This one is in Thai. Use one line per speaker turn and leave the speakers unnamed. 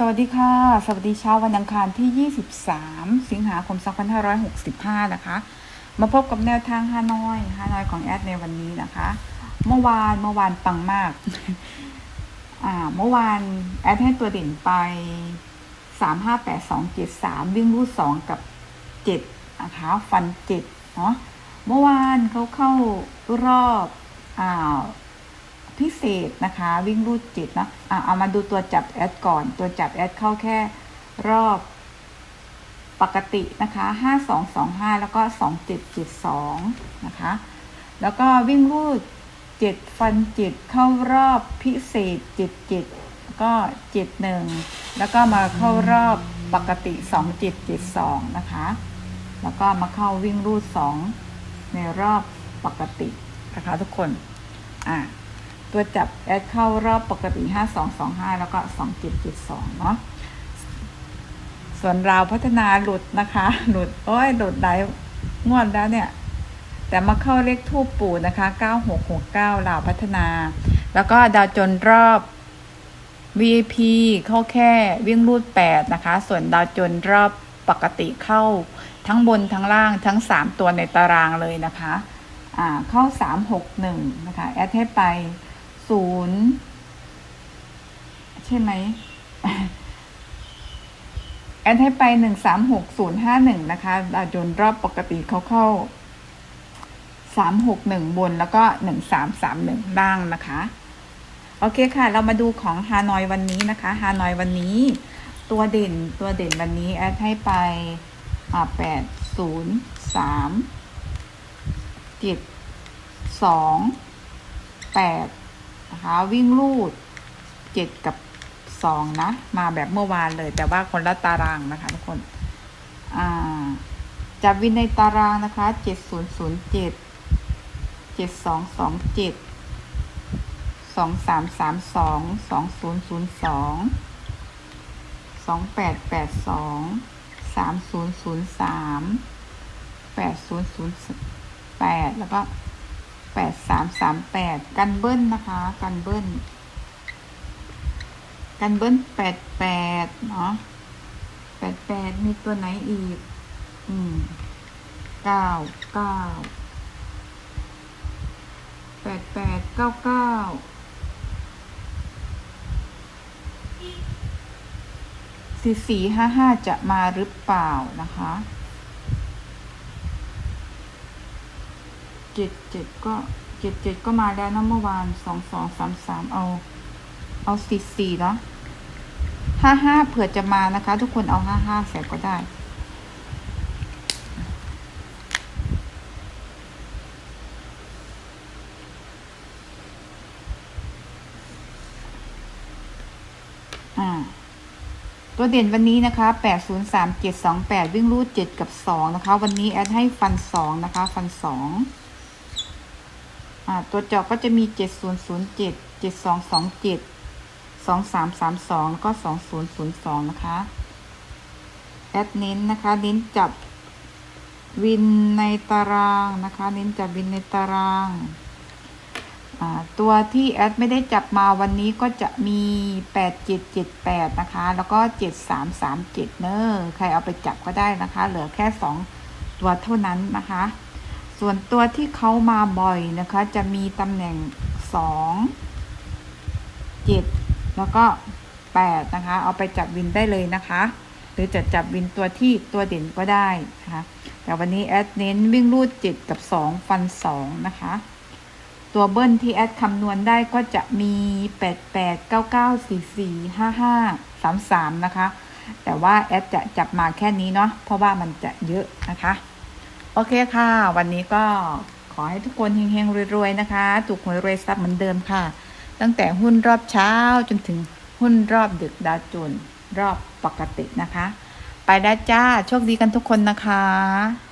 สวัสดีค่ะ สวัสดีเช้าวันอังคารที่ 23 สิงหาคม 2565 นะคะ มาพบกับแนวทางฮานอยฮานอยของแอดในวันนี้นะคะ เมื่อวานเมื่อวานปังมาก อ่า เมื่อวานแอดให้ตัวเด่นไป 3 5 8 2 7 3วิ่งรูด2 กับ 7 นะคะฟัน 7 เนาะเมื่อวานเขาเข้ารอบ อ่า พิเศษนะคะ วิ่งรูดจิตนะอะเอามาดูตัวจับแอดก่อน ตัวจับแอดเข้าแค่รอบปกตินะคะห้าสองสองห้าแล้วก็สองเจ็ดเจ็ดสองนะคะ แล้วก็วิ่งรูดเจ็ดฟันจ็ดเข้ารอบพิเศษเจ็ดเจ็ดก็เจ็ดหนึ่งแล้วก็มาเข้ารอบปกติสองเจ็ดเจ็ดสองนะคะ แล้วก็มาเข้าวิ่งรูดสองในรอบปกตินะคะทุกคน อะ ตัวจับแอดเข้ารอบปกติ 5225 แล้วก็ 2772 เนาะ ส่วนราวพัฒนาหลุดนะคะ หลุด โอ้ย หลุดได้งวดแล้วเนี่ย แต่มาเข้าเลขทูปปู่นะคะ 9669ราวพัฒนา แล้วก็ดาวจนรอบ VIP เข้าแค่วิ่งรูด 8 นะคะ ส่วนดาวจนรอบปกติเข้าทั้งบนทั้งล่างทั้ง 3 ตัวในตารางเลยนะคะ อ่า เข้า 361 นะคะ แอดให้ไป ศูนย์ใช่ไหมแอดให้ไปหนึ่งสามหกศูนย์ห้าหนึ่งนะคะดาวโจนรอบปกติเขาเข้าสามหกหนึ่งบนแล้วก็หนึ่งสามสามหนึ่งล่างนะคะ โอเคค่ะ เรามาดูของฮานอยวันนี้นะคะฮานอยวันนี้ ตัวเด่นตัวเด่นวันนี้แอดให้ไปอ่าแปดศูนย์สามเจ็ดสองแปด นะคะ วิ่งลูดเจ็ดกับสองนะ มาแบบเมื่อวานเลย แต่ว่าคนละตารางนะคะทุกคนอ่าจับวินในตารางนะคะเจ็ดศูนย์ศูนย์เจ็ดเจ็ดสองสองเจ็ดสองสามสามสองสองศูนย์ศูนย์สองสองแปดแปดสองสามศูนย์ศูนย์สามแปดศูนย์ศูนย์แปดแล้วก็ แปดสามสามแปดกันเบิ้ลนะคะ กันเบิ้ลกันเบิ้ลแปดแปดเนาะแปดแปดมีตัวไหนอีก อืมเก้าเก้าแปดแปดเก้าเก้าสี่สี่ห้าห้าจะมาหรือเปล่านะคะ เจ็ดเจ็ดก็เจ็ดเจ็ดก็มาแล้วนะเมื่อวานสองสองสามสามเอา เอาสี่สี่เนาะห้าห้าเผื่อจะมานะคะ ทุกคนเอาห้าห้าใส่ก็ได้ อ่า ตัวเด่นวันนี้นะคะ8 0 3 7 2 8วิ่งรูด7กับ2นะคะ วันนี้แอดให้ฟัน2นะคะ ฟัน2อ่าตัวเจาะก็จะมี7 0 0 7 7 2 2 7 2 3 3 2แล้วก็2 0 0 2นะคะแอดเน้นนะคะเน้นจับวินในตารางนะคะ เน้นจับวินในตารางตัวที่แอดไม่ได้จับมาวันนี้ก็จะมี 8778 นะคะ แล้วก็ 7337 เนอะใครเอาไปจับก็ได้นะคะ เหลือแค่ 2 ตัวเท่านั้นนะคะ ส่วนตัวที่เขามาบ่อยนะคะ จะมีตำแหน่ง2 7แล้วก็8นะคะ เอาไปจับวินได้เลยนะคะ หรือจะจับวินตัวที่ตัวเด่นก็ได้นะคะ แต่วันนี้แอดเน้นวิ่งรูด7กับ2ฟัน2นะคะ ตัวเบิ้ลที่แอดคำนวณได้ก็จะมี8 8 9 9 4 4 5 5 3 3นะคะ แต่ว่าแอดจะจับมาแค่นี้เนาะเพราะว่ามันจะเยอะนะคะ โอเคค่ะ วันนี้ก็ขอให้ทุกคนเฮงๆรวยๆนะคะ ถูกหวยรวยทรัพย์เหมือนเดิมค่ะ ตั้งแต่หุ้นรอบเช้าจนถึงหุ้นรอบดึกดาวโจนรอบปกตินะคะ ไปได้จ้า โชคดีกันทุกคนนะคะ